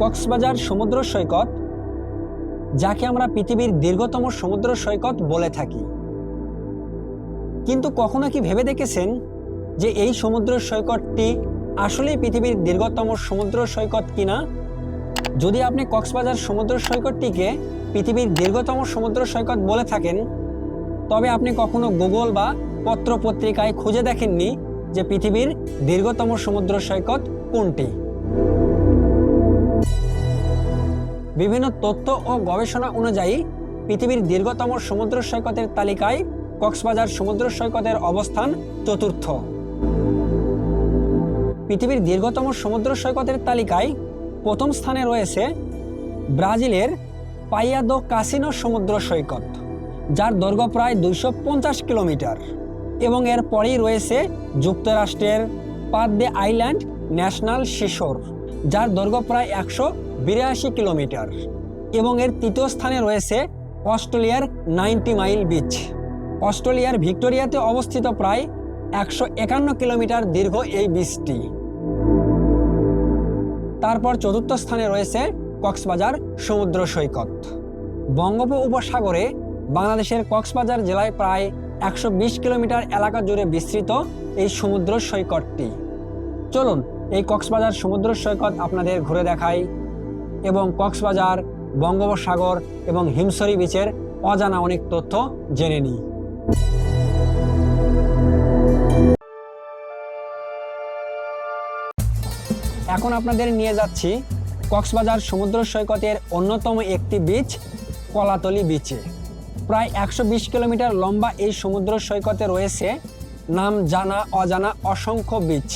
কক্সবাজার সমুদ্র সৈকত, যাকে আমরা পৃথিবীর দীর্ঘতম সমুদ্র সৈকত বলে থাকি। কিন্তু কখনো কি ভেবে দেখেছেন যে এই সমুদ্র সৈকতটি আসলেই পৃথিবীর দীর্ঘতম সমুদ্র সৈকত কিনা? যদি আপনি কক্সবাজার সমুদ্র সৈকতটিকে পৃথিবীর দীর্ঘতম সমুদ্র সৈকত বলে থাকেন, তবে আপনি কখনো গুগল বা পত্র পত্রিকায় খুঁজে দেখেননি যে পৃথিবীর দীর্ঘতম সমুদ্র সৈকত কোনটি? বিভিন্ন তথ্য ও গবেষণা অনুযায়ী পৃথিবীর দীর্ঘতম সমুদ্র সৈকতের তালিকায় কক্সবাজার সমুদ্র সৈকতের অবস্থান চতুর্থ। পৃথিবীর দীর্ঘতম সমুদ্র সৈকতের তালিকায় প্রথম স্থানে রয়েছে ব্রাজিলের পাইয়াদো কাসিনো সমুদ্র সৈকত, যার দৈর্ঘ্য প্রায় দুইশো পঞ্চাশ কিলোমিটার, এবং এর পরেই রয়েছে যুক্তরাষ্ট্রের পাদ্দে আইল্যান্ড ন্যাশনাল শিশোর। যার দৈর্ঘ্য প্রায় একশো বিরাশি কিলোমিটার। এবং এর তৃতীয় স্থানে রয়েছে অস্ট্রেলিয়ার নাইনটি মাইল বিচ। অস্ট্রেলিয়ার ভিক্টোরিয়াতে অবস্থিত প্রায় একশো একান্ন কিলোমিটার দীর্ঘ এই বিচটি। তারপর চতুর্থ স্থানে রয়েছে কক্সবাজার সমুদ্র সৈকত। বঙ্গোপ উপসাগরে বাংলাদেশের কক্সবাজার জেলায় প্রায় একশো বিশ কিলোমিটার এলাকা জুড়ে বিস্তৃত এই সমুদ্র সৈকতটি। চলুন এই কক্সবাজার সমুদ্র সৈকত আপনাদের ঘুরে দেখাই এবং কক্সবাজার, বঙ্গোপসাগর এবং হিমসরি বিচের অজানা অনেক তথ্য জেনে নিই। এখন আপনাদের নিয়ে যাচ্ছি কক্সবাজার সমুদ্র সৈকতের অন্যতম একটি বিচ, কলাতলি বিচে। প্রায় একশো বিশ কিলোমিটার লম্বা এই সমুদ্র সৈকতে রয়েছে নাম জানা অজানা অসংখ্য বিচ।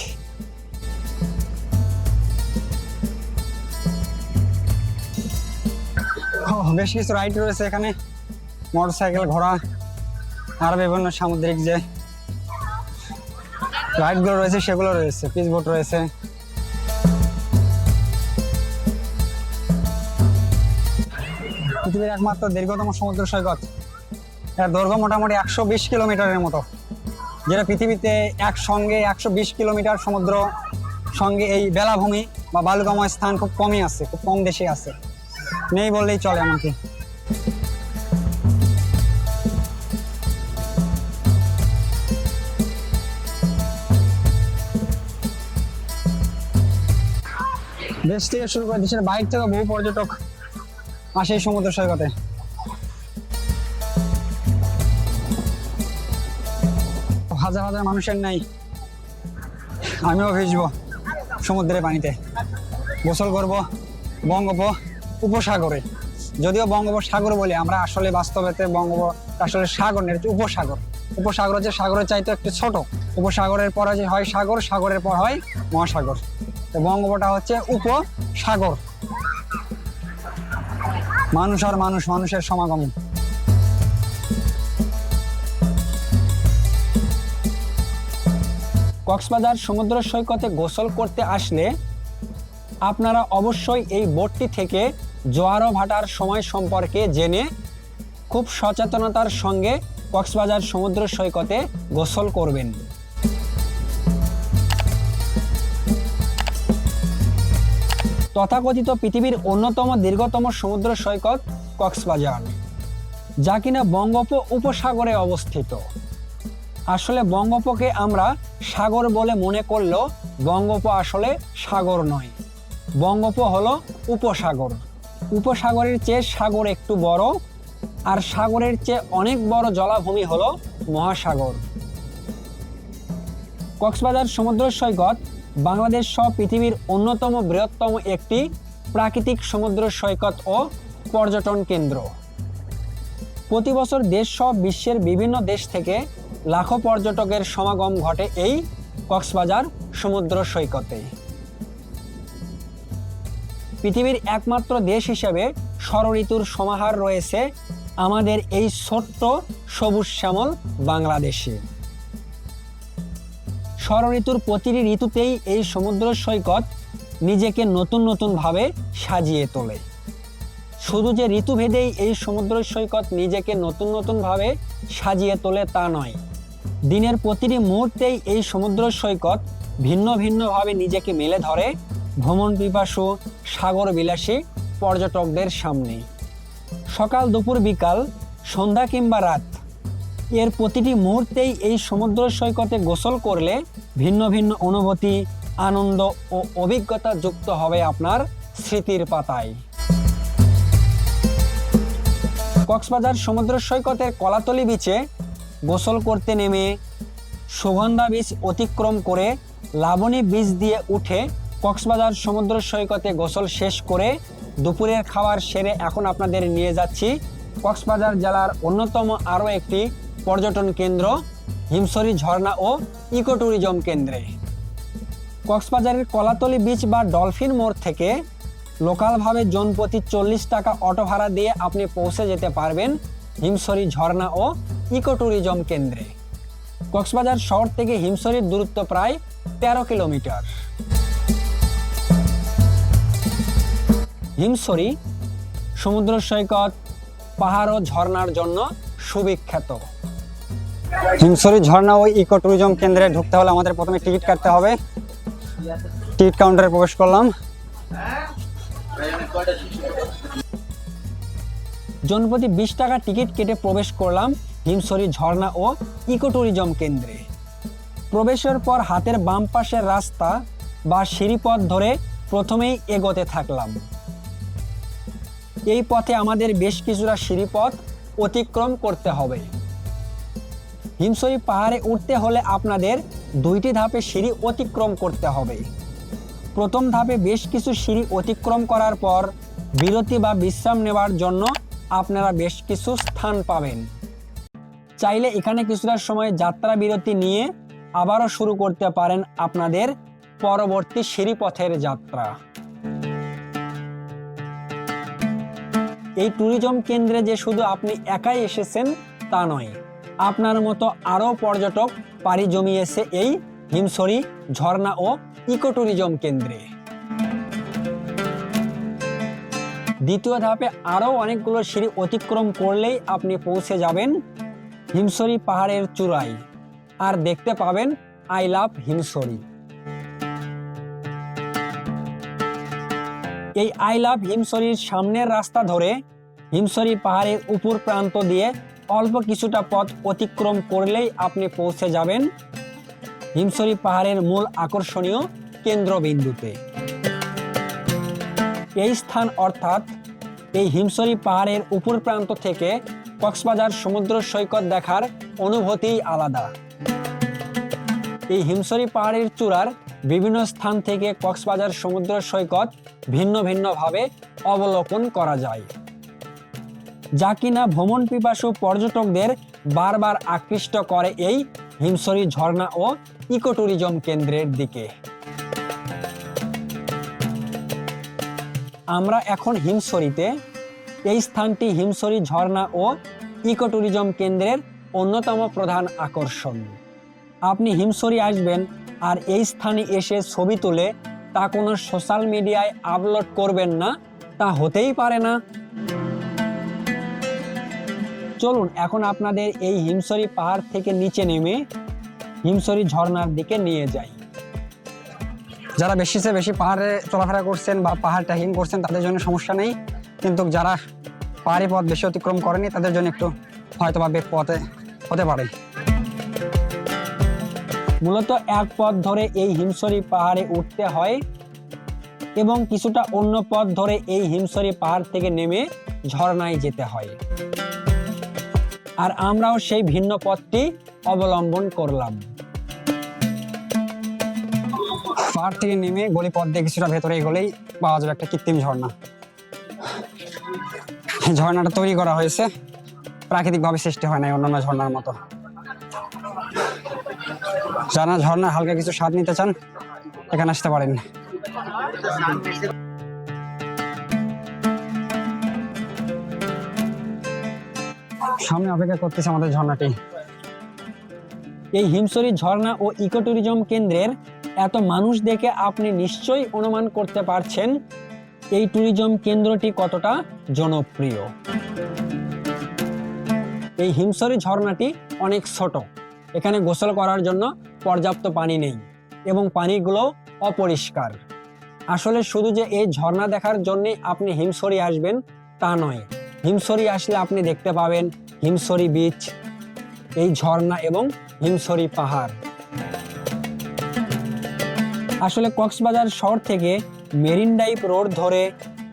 বেশ কিছু রাইড রয়েছে এখানে। মোটরসাইকেল ঘোড়া আর বিভিন্ন সামুদ্রিক যে রাইডগুলো রয়েছে, সেগুলো রয়েছে, পিচ বোট রয়েছে। পৃথিবীর একমাত্র দীর্ঘতম সমুদ্র সৈকত। এর দৈর্ঘ্য মোটামুটি একশো বিশ কিলোমিটারের মতো। যেটা পৃথিবীতে একসঙ্গে একশো বিশ কিলোমিটার সমুদ্র সঙ্গে এই বেলাভূমি বা বালুকাময় স্থান খুব কমই আছে, খুব কম দেশে আছে। নেই বললেই চলে আমাকে। দেশ থেকে শুরু করে দেশের বাইরে থেকে বহু পর্যটক আসে এই সমুদ্র সৈকতে। হাজার হাজার মানুষের নাই। আমিও ভিজবো সমুদ্রের পানিতে। গোসল করব, বঙ্গোপ উপসাগরে। যদিও বঙ্গোপসাগর বলি আমরা আসলে বাস্তবেতে বঙ্গোপ আসলে সাগর নেই, উপসাগর। উপসাগর হচ্ছে সাগরের চাইতে একটু ছোট। উপসাগরের পর যে হয় সাগর সাগরের পর হয় মহাসাগর। তো বঙ্গোপটা হচ্ছে উপসাগর। মানুষ আর মানুষ মানুষের সমাগম। কক্সবাজার সমুদ্র সৈকতে গোসল করতে আসলে আপনারা অবশ্যই এই বোটটি থেকে জোয়ারো ভাটার সময় সম্পর্কে জেনে খুব সচেতনতার সঙ্গে কক্সবাজার সমুদ্র সৈকতে গোসল করবেন। তথাকথিত পৃথিবীর অন্যতম দীর্ঘতম সমুদ্র সৈকত কক্সবাজার, যা কিনা বঙ্গোপ উপসাগরে অবস্থিত। আসলে বঙ্গোপকে আমরা সাগর বলে মনে করলেও বঙ্গোপ আসলে সাগর নয়, বঙ্গোপ হলো উপসাগর। উপসাগরের চেয়ে সাগর একটু বড়, আর সাগরের চেয়ে অনেক বড় জলাভূমি হলো মহাসাগর। কক্সবাজার সমুদ্র সৈকত বাংলাদেশ সহ পৃথিবীর অন্যতম বৃহত্তম একটি প্রাকৃতিক সমুদ্র সৈকত ও পর্যটন কেন্দ্র। প্রতি বছর দেশ সহ বিশ্বের বিভিন্ন দেশ থেকে লাখো পর্যটকের সমাগম ঘটে এই কক্সবাজার সমুদ্র সৈকতে। পৃথিবীর একমাত্র দেশ হিসেবে ষড়ঋতুর সমাহার রয়েছে আমাদের এই ছোট্ট সবুজ শ্যামল বাংলাদেশে। ষড়ঋতুর প্রতিটি ঋতুতেই এই সমুদ্র সৈকত নিজেকে নতুন নতুনভাবে সাজিয়ে তোলে। শুধু যে ঋতুভেদেই এই সমুদ্র সৈকত নিজেকে নতুন নতুনভাবে সাজিয়ে তোলে তা নয়, দিনের প্রতিটি মুহূর্তেই এই সমুদ্র সৈকত ভিন্ন ভিন্নভাবে নিজেকে মেলে ধরে ভ্রমণ পিপাসু সাগর বিলাসী পর্যটকদের সামনে। সকাল দুপুর বিকাল, সন্ধ্যা কিংবা রাত। এর প্রতিটি মুহূর্তেই এই সমুদ্র সৈকতে গোসল করলে ভিন্ন ভিন্ন অনুভূতি, আনন্দ ও অভিজ্ঞতা যুক্ত হবে আপনার স্মৃতির পাতায়। কক্সবাজার সমুদ্র সৈকতের কলাতলি বিচে গোসল করতে নেমে সুগন্ধা বীজ অতিক্রম করে লাবণী বীজ দিয়ে উঠে কক্সবাজার সমুদ্র সৈকতে গোসল শেষ করে দুপুরের খাবার সেরে এখন আপনাদের নিয়ে যাচ্ছি কক্সবাজার জেলার অন্যতম আরও একটি পর্যটন কেন্দ্র হিমসরি ঝর্ণা ও ইকো ট্যুরিজম কেন্দ্রে। কক্সবাজারের কলাতলি বিচ বা ডলফিন মোড় থেকে লোকালভাবে জনপ্রতি চল্লিশ টাকা অটো ভাড়া দিয়ে আপনি পৌঁছে যেতে পারবেন হিমসরি ঝর্ণা ও ইকো ট্যুরিজম কেন্দ্রে। কক্সবাজার শহর থেকে হিমসরির দূরত্ব প্রায় তেরো কিলোমিটার। হিমসরি সমুদ্র সৈকত, পাহাড় ও ঝর্ণার জন্য সুবিখ্যাত। হিমসরি ঝর্ণা ও ইকো ট্যুরিজম কেন্দ্রে ঢুকতে হলে আমাদের প্রথমে টিকিট কাটতে হবে। টিকিট কাউন্টারে প্রবেশ করলাম। জনপ্রতি বিশ টাকা টিকিট কেটে প্রবেশ করলাম হিমসরি ঝর্ণা ও ইকো ট্যুরিজম কেন্দ্রে। প্রবেশের পর হাতের বাম পাশের রাস্তা বা সিঁড়িপথ ধরে প্রথমেই এগোতে থাকলাম। এই পথে আমাদের বেশ কিছুটা সিঁড়িপথ অতিক্রম করতে হবে। হিমসরি পাহাড়ে উঠতে হলে আপনাদের দুইটি ধাপে সিঁড়ি অতিক্রম করতে হবে। প্রথম ধাপে বেশ কিছু সিঁড়ি অতিক্রম করার পর বিরতি বা বিশ্রাম নেওয়ার জন্য আপনারা বেশ কিছু স্থান পাবেন। চাইলে এখানে কিছুটা সময় যাত্রা বিরতি নিয়ে আবারও শুরু করতে পারেন আপনাদের পরবর্তী সিঁড়িপথের যাত্রা। এই ট্যুরিজম কেন্দ্রে যে শুধু আপনি একাই এসেছেন তা নয়, আপনার মতো আরও পর্যটক পাড়ি জমিয়েছে এই হিমসরি ঝর্ণা ও ইকো ট্যুরিজম কেন্দ্রে। দ্বিতীয় ধাপে আরও অনেকগুলো সিঁড়ি অতিক্রম করলেই আপনি পৌঁছে যাবেন হিমসরি পাহাড়ের চূড়ায়। আর দেখতে পাবেন আই লাভ হিমসরি। এই আই লাভ হিমসরির সামনের রাস্তা ধরে হিমসরি পাহাড়ের উপর প্রান্ত দিয়ে অল্প কিছুটা পথ অতিক্রম করলেই আপনি পৌঁছে যাবেন হিমসরি পাহাড়ের মূল আকর্ষণীয় কেন্দ্রবিন্দুতে। এই স্থান অর্থাৎ এই হিমসরি পাহাড়ের উপর প্রান্ত থেকে কক্সবাজার সমুদ্র সৈকত দেখার অনুভূতিই আলাদা। এই হিমসরি পাহাড়ের চূড়ার বিভিন্ন স্থান থেকে কক্সবাজার সমুদ্র সৈকত ভিন্ন ভিন্নভাবে অবলোকন করা যায়। যা কিনা ভ্রমণ পিপাসু পর্যটকদের বারবার আকৃষ্ট করে এই হিমসরি ঝর্ণা ও ইকো ট্যুরিজম কেন্দ্রের দিকে। আমরা এখন হিমসরিতে এই স্থানটি হিমসরি ঝর্ণা ও ইকো ট্যুরিজম কেন্দ্রের অন্যতম প্রধান আকর্ষণ। আপনি হিমসরি আসবেন আর এই স্থানে এসে ছবি তুলে তা কোনো সোশ্যাল মিডিয়ায় আপলোড করবেন না, তা হতেই পারে না। চলুন, এখন আপনাদের এই হিমসরি পাহাড় থেকে নিচে নেমে হিমসরি ঝর্ণার দিকে নিয়ে যাই। যারা বেশি সে বেশি পাহাড়ে চলাফেরা করছেন বা পাহাড় ট্রেকিং করছেন, তাদের জন্য সমস্যা নেই। কিন্তু যারা পাহাড়ি পথ বেশি অতিক্রম করেনি, তাদের জন্য একটু হয়তো বা বেগ পথে হতে পারে। মূলত এক পথ ধরে এই হিমসরি পাহাড়ে উঠতে হয় এবং কিছুটা অন্য পথ ধরে এই হিমসরি পাহাড় থেকে নেমে ঝর্ণায় যেতে হয়। আর আমরাও সেই ভিন্ন পথটি অবলম্বন করলাম। পাহাড় থেকে নেমে গলি পথ দিয়ে কিছুটা ভেতরে গলেই পাওয়া যাবে একটা কৃত্রিম ঝর্ণা। ঝর্ণাটা তৈরি করা হয়েছে। প্রাকৃতিকভাবে সৃষ্টি হয় না অন্যান্য ঝর্ণার মতো। যারা ঝর্ণা হালকা কিছু স্বাদ নিতে চান, এখানে আসতে পারেন। সামনে অপেক্ষা করতেছে আমাদের ঝর্ণাটি। এই হিমসরি ঝর্ণা ও ইকো ট্যুরিজম কেন্দ্রের এত মানুষ দেখে আপনি নিশ্চয়ই অনুমান করতে পারছেন, এই ট্যুরিজম কেন্দ্রটি কতটা জনপ্রিয়। এই হিমসরি ঝর্ণাটি অনেক ছোট। এখানে গোসল করার জন্য পর্যাপ্ত পানি নেই এবং পানিগুলো অপরিষ্কার। আসলে শুধু যে এই ঝর্ণা দেখার জন্যই আপনি হিমসরি আসবেন তা নয়। হিমসরি আসলে আপনি দেখতে পাবেন হিমসরি বিচ এই ঝর্ণা এবং হিমসরি পাহাড়। আসলে কক্সবাজার শহর থেকে মেরিন ড্রাইভ রোড ধরে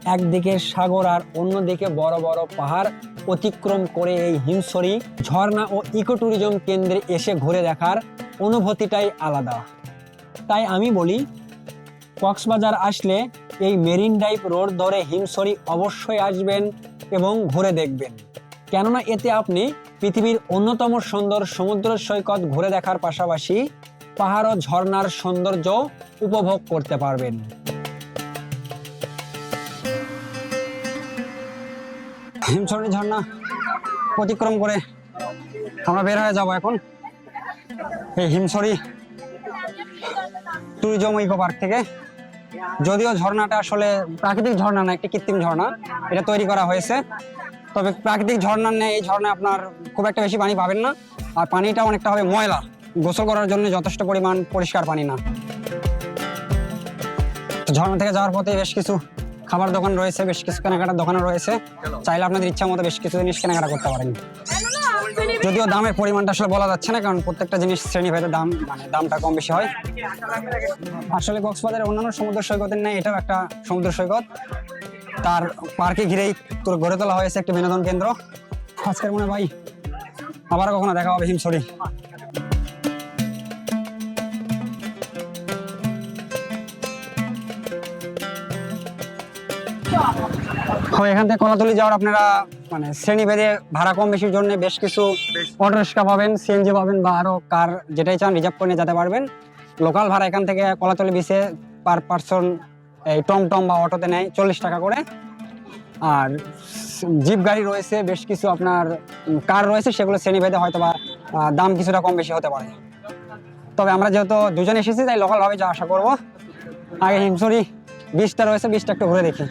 একদিকে সাগর আর অন্যদিকে বড় বড় পাহাড় অতিক্রম করে এই হিমসরি ঝর্ণা ও ইকো ট্যুরিজম কেন্দ্রে এসে ঘুরে দেখার অনুভূতিটাই আলাদা। তাই আমি বলি, কক্সবাজার আসলে এই মেরিন ড্রাইভ রোড ধরে হিমসরি অবশ্যই আসবেন এবং ঘুরে দেখবেন। কেননা এতে আপনি পৃথিবীর অন্যতম সুন্দর সমুদ্র সৈকত ঘুরে দেখার পাশাপাশি পাহাড় ও ঝর্ণার সৌন্দর্য উপভোগ করতে পারবেন। হিমছড়ি ঝর্ণা অতিক্রম করে আমরা বের হয়ে যাব এখন। এই হিমছড়ি ট্যুরিজম ইকো পার্ক থেকে। যদিও ঝর্ণাটা আসলে প্রাকৃতিক ঝর্ণা না, একটি কৃত্রিম ঝর্ণা, এটা তৈরি করা হয়েছে। তবে প্রাকৃতিক ঝর্ণার নেই, এই ঝর্ণায় আপনার খুব একটা বেশি পানি পাবেন না। আর পানিটা অনেকটা হবে ময়লা, গোসল করার জন্য যথেষ্ট পরিমাণ পরিষ্কার পানি না। ঝর্ণা থেকে যাওয়ার পথে বেশ কিছু খাবার দোকান রয়েছে, বেশ কিছু কেনাকাটার দোকানও রয়েছে। চাইলে আপনাদের ইচ্ছা মতো বেশ কিছু জিনিস কেনাকাটা করতে পারেন। যদিও দামের পরিমাণটা আসলে বলা যাচ্ছে না, কারণ প্রত্যেকটা জিনিস শ্রেণি ভেদে দাম মানে দামটা কম বেশি হয়। আসলে কক্সবাজারের অন্যান্য সমুদ্র সৈকতের নেই এটাও একটা সমুদ্র সৈকত। তার পার্কে ঘিরেই তোর গড়ে তোলা হয়েছে একটি বিনোদন কেন্দ্র। আজকের মনে ভাই আবার কখনো দেখা হবে হয়, এখান থেকে কলাতলি যাওয়ার আপনারা মানে শ্রেণীভেদে ভাড়া কম বেশির জন্য বেশ কিছু অটো রিক্সা পাবেন সিএনজি পাবেন বা আরও কার যেটাই চান রিজার্ভ করে যেতে পারবেন। লোকাল ভাড়া এখান থেকে কলাতলি বিচে পার পার্সন এই টমটম বা অটোতে নেয় চল্লিশ টাকা করে। আর জিপ গাড়ি রয়েছে, বেশ কিছু আপনার কার রয়েছে, সেগুলো শ্রেণীভেদে হয়তো বা দাম কিছুটা কম বেশি হতে পারে। তবে আমরা যেহেতু দুজন এসেছি, তাই লোকাল ভাবে যা আশা করব। আগে হিমসরি বিচটা রয়েছে বিচটা একটু ঘুরে দেখি।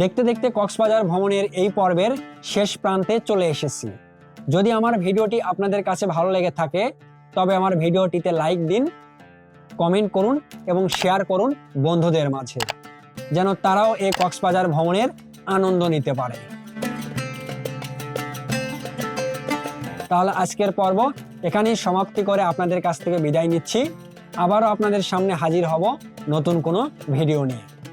দেখতে দেখতে কক্সবাজার ভ্রমণের এই পর্বের শেষ প্রান্তে চলে এসেছি। যদি আমার ভিডিওটি আপনাদের কাছে ভালো লেগে থাকে, তবে আমার ভিডিওটিতে লাইক দিন, কমেন্ট করুন এবং শেয়ার করুন বন্ধুদের মাঝে, যেন তারাও এই কক্সবাজার ভ্রমণের আনন্দ নিতে পারে। তাহলে আজকের পর্ব এখানেই সমাপ্তি করে আপনাদের কাছ থেকে বিদায় নিচ্ছি। আবারও আপনাদের সামনে হাজির হব নতুন কোনো ভিডিও নিয়ে।